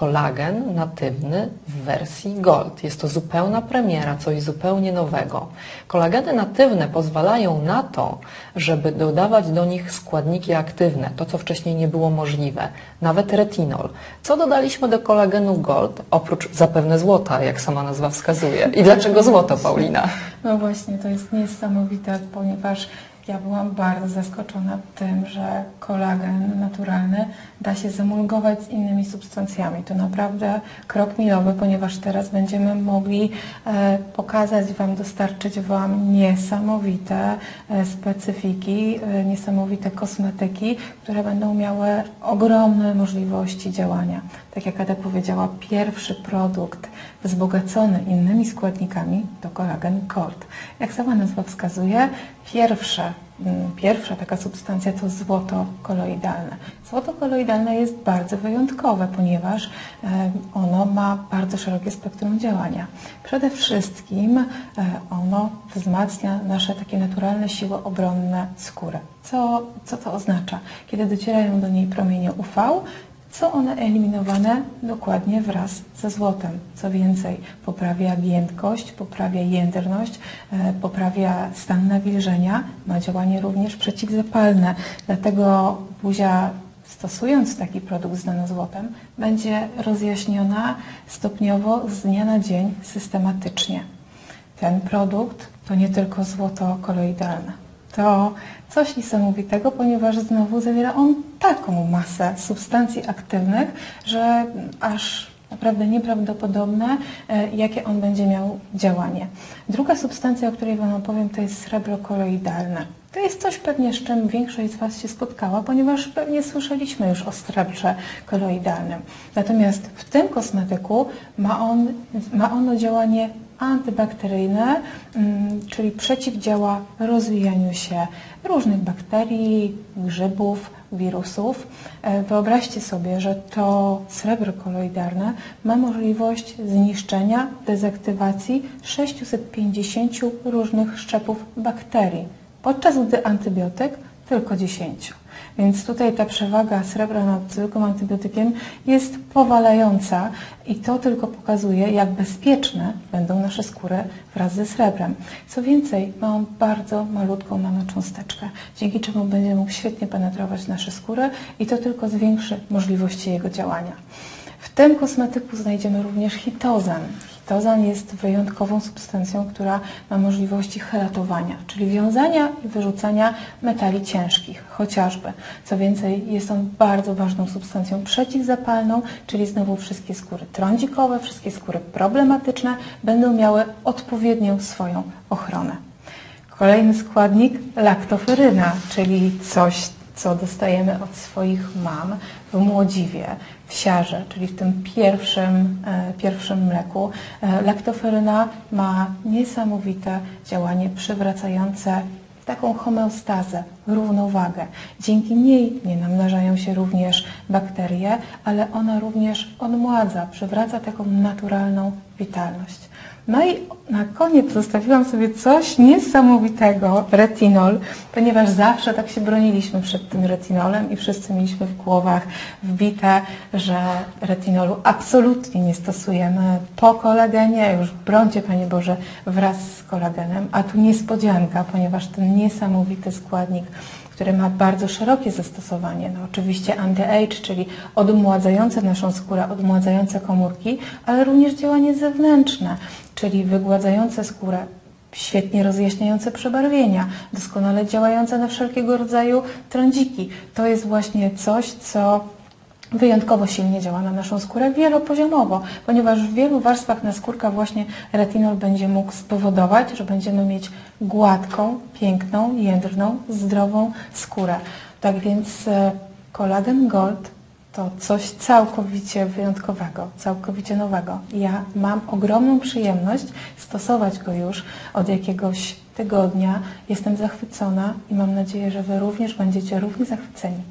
kolagen natywny w wersji Gold. Jest to zupełna premiera, coś zupełnie nowego. Kolageny natywne pozwalają na to, żeby dodawać do nich składniki aktywne, to co wcześniej nie było możliwe, nawet retinol. Co dodaliśmy do kolagenu Gold, oprócz zapewne złota, jak sama nazwa wskazuje? I dlaczego złoto, Paulina? No właśnie, to jest niesamowite, ponieważ ja byłam bardzo zaskoczona tym, że kolagen naturalny da się zemulgować z innymi substancjami. To naprawdę krok milowy, ponieważ teraz będziemy mogli e, pokazać Wam, dostarczyć Wam niesamowite e, specyfiki, e, niesamowite kosmetyki, które będą miały ogromne możliwości działania. Tak jak Ada powiedziała, pierwszy produkt wzbogacony innymi składnikami to kolagen Gold. Jak sama nazwa wskazuje, pierwsze Mm, pierwsza taka substancja to złoto koloidalne. Złoto koloidalne jest bardzo wyjątkowe, ponieważ e, ono ma bardzo szerokie spektrum działania. Przede wszystkim e, ono wzmacnia nasze takie naturalne siły obronne skóry. Co, co to oznacza? Kiedy docierają do niej promienie UV, są one eliminowane dokładnie wraz ze złotem. Co więcej, poprawia giętkość, poprawia jędrność, e, poprawia stan nawilżenia, ma działanie również przeciwzapalne. Dlatego buzia stosując taki produkt z nanozłotem będzie rozjaśniona stopniowo z dnia na dzień systematycznie. Ten produkt to nie tylko złoto koloidalne. To coś niesamowitego, ponieważ znowu zawiera on taką masę substancji aktywnych, że aż naprawdę nieprawdopodobne, e, jakie on będzie miał działanie. Druga substancja, o której Wam opowiem, to jest srebro koloidalne. To jest coś pewnie, z czym większość z Was się spotkała, ponieważ pewnie słyszeliśmy już o srebrze koloidalnym. Natomiast w tym kosmetyku ma, on, ma ono działanie antybakteryjne, mm, czyli przeciwdziała rozwijaniu się różnych bakterii, grzybów, wirusów. E, wyobraźcie sobie, że to srebro koloidalne ma możliwość zniszczenia, dezaktywacji 650 różnych szczepów bakterii, podczas gdy antybiotyk tylko 10. Więc tutaj ta przewaga srebra nad zwykłym antybiotykiem jest powalająca i to tylko pokazuje, jak bezpieczne będą nasze skóry wraz ze srebrem. Co więcej, ma on bardzo malutką nanocząsteczkę, dzięki czemu będzie mógł świetnie penetrować nasze skóry i to tylko zwiększy możliwości jego działania. W tym kosmetyku znajdziemy również hitozan. Hitozan jest wyjątkową substancją, która ma możliwości helatowania, czyli wiązania i wyrzucania metali ciężkich, chociażby. Co więcej, jest on bardzo ważną substancją przeciwzapalną, czyli znowu wszystkie skóry trądzikowe, wszystkie skóry problematyczne będą miały odpowiednią swoją ochronę. Kolejny składnik laktoferyna, czyli coś, co dostajemy od swoich mam w młodziwie, w siarze, czyli w tym pierwszym, e, pierwszym mleku. E, laktoferyna ma niesamowite działanie przywracające taką homeostazę, równowagę. Dzięki niej nie namnażają się również bakterie, ale ona również odmładza, przywraca taką naturalną witalność. No i na koniec zostawiłam sobie coś niesamowitego, retinol, ponieważ zawsze tak się broniliśmy przed tym retinolem i wszyscy mieliśmy w głowach wbite, że retinolu absolutnie nie stosujemy po kolagenie, już brońcie Panie Boże wraz z kolagenem, a tu niespodzianka, ponieważ ten niesamowity składnik który ma bardzo szerokie zastosowanie. No, oczywiście anti-age, czyli odmładzające naszą skórę, odmładzające komórki, ale również działanie zewnętrzne, czyli wygładzające skórę, świetnie rozjaśniające przebarwienia, doskonale działające na wszelkiego rodzaju trądziki. To jest właśnie coś, co wyjątkowo silnie działa na naszą skórę wielopoziomowo, ponieważ w wielu warstwach naskórka właśnie retinol będzie mógł spowodować, że będziemy mieć gładką, piękną, jędrną, zdrową skórę. Tak więc e, kolagen Gold to coś całkowicie wyjątkowego, całkowicie nowego. Ja mam ogromną przyjemność stosować go już od jakiegoś tygodnia. Jestem zachwycona i mam nadzieję, że Wy również będziecie równie zachwyceni.